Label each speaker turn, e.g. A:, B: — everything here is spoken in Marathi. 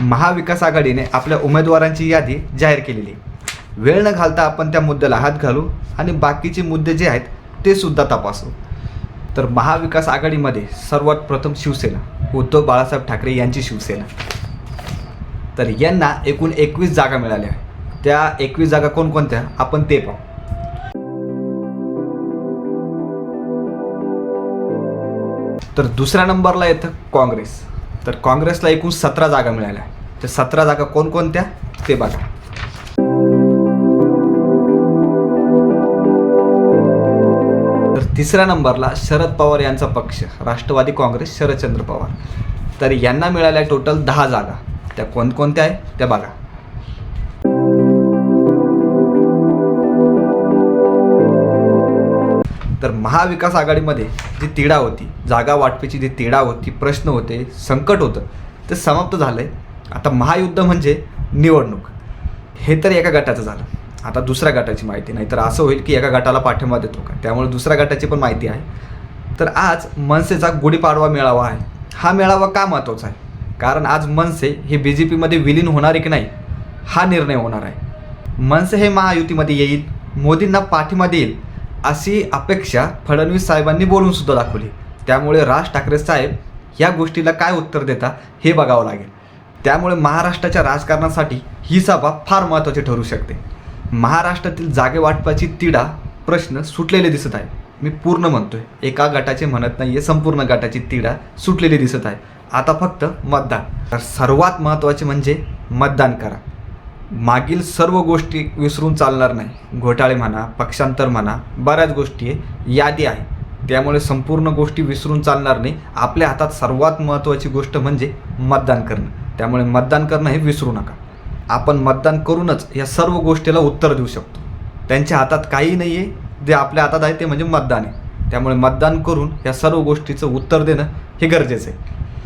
A: महाविकास आघाडीने आपल्या उमेदवारांची यादी जाहीर केलेली. वेळ न घालता आपण त्या मुद्द्याला हात घालू आणि बाकीचे मुद्दे जे आहेत ते सुद्धा तपासू. तर महाविकास आघाडीमध्ये सर्वात प्रथम शिवसेना उद्धव बाळासाहेब ठाकरे यांची शिवसेना. तर यांना एकूण एकवीस जागा मिळाल्या त्या एकवीस जागा कोणकोणत्या? आपण ते पाहू. तर दुसऱ्या नंबरला येतं काँग्रेस. तर काँग्रेसला एकूण सतरा जागा मिळाल्या. तर सतरा जागा कोणकोणत्या? ते बघा. तर तिसऱ्या नंबरला शरद पवार यांचा पक्ष राष्ट्रवादी काँग्रेस शरदचंद्र पवार. तर यांना मिळाल्या टोटल दहा जागा. त्या कोणकोणत्या आहेत त्या बघा. तर महाविकास आघाडीमध्ये जी तिढा होती जागा वाटपेची जी तिढा होती प्रश्न होते संकट होतं ते समाप्त झालं आहे आता महायुद्ध म्हणजे निवडणूक. हे तर एका गटाचं झालं. आता दुसऱ्या गटाची माहिती नाही तर असं होईल की एका गटाला पाठिंबा देतो का? त्यामुळे दुसऱ्या गटाची पण माहिती आहे. तर आज मनसेचा गुढीपाडवा मेळावा आहे. हा मेळावा का महत्त्वाचा आहे? कारण आज मनसे हे बी जे पीमध्ये विलीन होणार आहे की नाही हा निर्णय होणार आहे. मनसे हे महायुतीमध्ये येईल मोदींना पाठिंबा देईल अशी अपेक्षा फडणवीस साहेबांनी बोलून सुद्धा दाखवली. त्यामुळे राज ठाकरे साहेब या गोष्टीला काय उत्तर देता हे बघावं लागेल. त्यामुळे महाराष्ट्राच्या राजकारणासाठी ही सभा फार महत्त्वाची ठरू शकते. महाराष्ट्रातील जागे वाटपाची तिढा प्रश्न सुटलेले दिसत आहे. मी पूर्ण म्हणतोय. एका गटाचे म्हणत नाही आहे संपूर्ण गटाची तिढा सुटलेली दिसत आहे. आता फक्त मतदान. तर सर्वात महत्त्वाचे म्हणजे मतदान करा. मागील सर्व गोष्टी विसरून चालणार नाही. घोटाळे म्हणा पक्षांतर म्हणा बऱ्याच गोष्टी आहे यादी आहे. त्यामुळे संपूर्ण गोष्टी विसरून चालणार नाही. आपल्या हातात सर्वात महत्त्वाची गोष्ट म्हणजे मतदान करणं. त्यामुळे मतदान करणं हे विसरू नका. आपण मतदान करूनच या सर्व गोष्टीला उत्तर देऊ शकतो. त्यांच्या हातात काही नाही आहे जे आपल्या हातात आहे ते म्हणजे मतदान आहे. त्यामुळे मतदान करून या सर्व गोष्टीचं उत्तर देणं हे गरजेचं आहे.